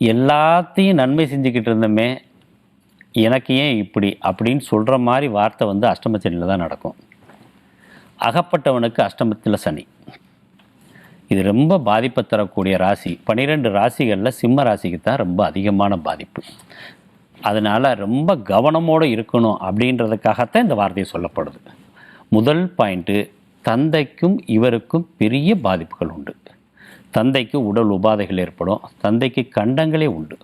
எல்லாத்தையும் நன்மை செஞ்சுக்கிட்டு இருந்தோமே எனக்கு ஏன் இப்படி? அப்படின்னு சொல்கிற மாதிரி வார்த்தை வந்து அஷ்டமச்சனியில் தான் நடக்கும். அகப்பட்டவனுக்கு அஷ்டமத்தில் சனி. இது ரொம்ப பாதிப்பை தரக்கூடிய ராசி. பன்னிரெண்டு ராசிகளில் சிம்ம ராசிக்கு தான் ரொம்ப அதிகமான பாதிப்பு. அதனால் ரொம்ப கவனமோடு இருக்கணும் அப்படின்றதுக்காகத்தான் இந்த வார்த்தையை சொல்லப்படுது. முதல் பாயிண்ட்டு தந்தைக்கும் இவருக்கும் பெரிய பாதிப்புகள் உண்டு. தந்தைக்கு உடல் உபாதைகள் ஏற்படும். தந்தைக்கு கண்டங்களே உண்டு.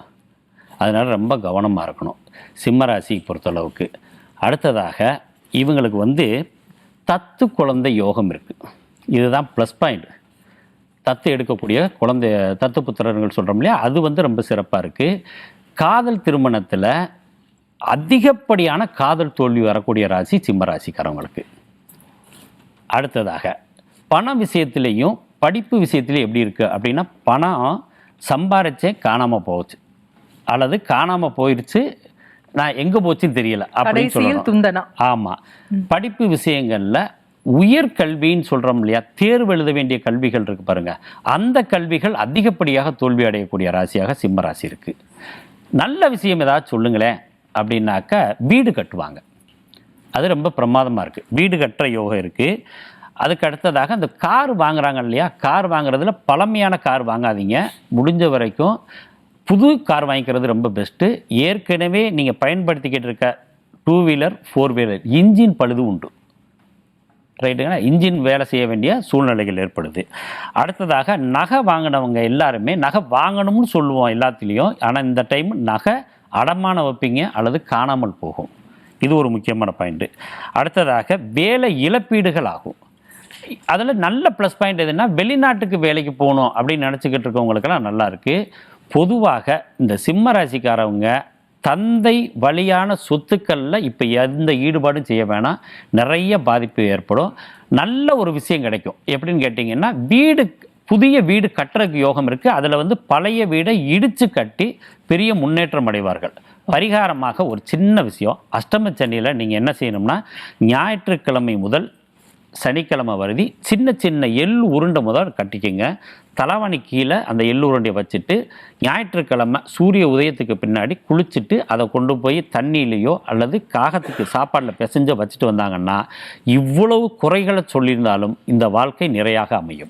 அதனால் ரொம்ப கவனமாக இருக்கணும். சிம்மராசி பொறுத்தளவுக்கு. அடுத்ததாக இவங்களுக்கு வந்து தத்து குழந்தை யோகம் இருக்குது இதுதான் ப்ளஸ் பாயிண்ட் தத்து எடுக்கக்கூடிய குழந்தை தத்து புத்திரர்கள் சொல்கிறோம் இல்லையா? அது வந்து ரொம்ப சிறப்பாக இருக்குது காதல் திருமணத்தில் அதிகப்படியான காதல் தோல்வி வரக்கூடிய ராசி சிம்ம ராசிக்காரவங்களுக்கு. அடுத்ததாக பண விஷயத்துலேயும் படிப்பு விஷயத்துலையும் எப்படி இருக்குது அப்படின்னா பணம் சம்பாரிச்சே காணாமல் போச்சு. அல்லது காணாமல் போயிடுச்சு நான் எங்கே போச்சுன்னு தெரியல அப்படின்னு சொல்லணும். ஆமாம் படிப்பு விஷயங்களில் உயர்கல்வின்னு சொல்கிறோம் இல்லையா தேர்வு எழுத வேண்டிய கல்விகள் இருக்கு பாருங்க. அந்த கல்விகள் அதிகப்படியாக தோல்வி அடையக்கூடிய ராசியாக சிம்ம ராசி இருக்கு. நல்ல விஷயம் ஏதாவது சொல்லுங்களேன் அப்படின்னாக்கா வீடு கட்டுவாங்க. அது ரொம்ப பிரமாதமாக இருக்குது வீடு கட்டுற யோகம் இருக்குது அதுக்கு அடுத்ததாக அந்த கார் வாங்குறாங்க இல்லையா? கார் வாங்குறதுல பழமையான கார் வாங்காதீங்க. முடிஞ்ச வரைக்கும் புது கார் வாங்கிக்கிறது ரொம்ப பெஸ்ட்டு ஏற்கனவே நீங்கள் பயன்படுத்திக்கிட்டு இருக்க two wheeler four wheeler engine பழுது உண்டு. ரைட்டுங்களா இன்ஜின் வேலை செய்ய வேண்டிய சூழ்நிலைகள் ஏற்படுது. அடுத்ததாக நகை வாங்கினவங்க எல்லாருமே நகை வாங்கணும்னு சொல்லுவோம் எல்லாத்துலேயும் ஆனால் இந்த டைம் நகை அடமான வைப்பீங்க அல்லது காணாமல் போகும். இது ஒரு முக்கியமான பாயிண்ட்டு அடுத்ததாக வேலை இழப்பீடுகள் ஆகும். அதில் நல்ல ப்ளஸ் பாயிண்ட் எதுன்னா வெளிநாட்டுக்கு வேலைக்கு போகணும் அப்படின்னு நினச்சிக்கிட்டு இருக்கவங்களுக்கெல்லாம் நல்லா இருக்குது பொதுவாக இந்த சிம்ம ராசிக்காரவங்க தந்தை வழியான சொத்துக்களில் இப்போ எந்த ஈடுபாடும் செய்ய வேணாம். நிறைய பாதிப்பு ஏற்படும். நல்ல ஒரு விஷயம் கிடைக்கும். எப்படின்னு கேட்டிங்கன்னா வீடு புதிய வீடு கட்டுறதுக்கு யோகம் இருக்குது அதில் வந்து பழைய வீடை இடித்து கட்டி பெரிய முன்னேற்றம் அடைவார்கள். பரிகாரமாக ஒரு சின்ன விஷயம். அஷ்டம சனியில் நீங்கள் என்ன செய்யணும்னா ஞாயிற்றுக்கிழமை முதல் சனிக்கிழமை வருதி சின்ன சின்ன எள் உருண்டை முதல் கட்டிக்கோங்க. தலைவணி கீழே அந்த எள் உருண்டையை வச்சுட்டு ஞாயிற்றுக்கிழமை சூரிய உதயத்துக்கு பின்னாடி குளிச்சுட்டு அதை கொண்டு போய் தண்ணியிலையோ அல்லது காகத்துக்கு சாப்பாட்டில் பிசைஞ்சோ வச்சுட்டு வந்தாங்கன்னா இவ்வளவு குறைகளை சொல்லியிருந்தாலும் இந்த வாழ்க்கை நிறையாக அமையும்.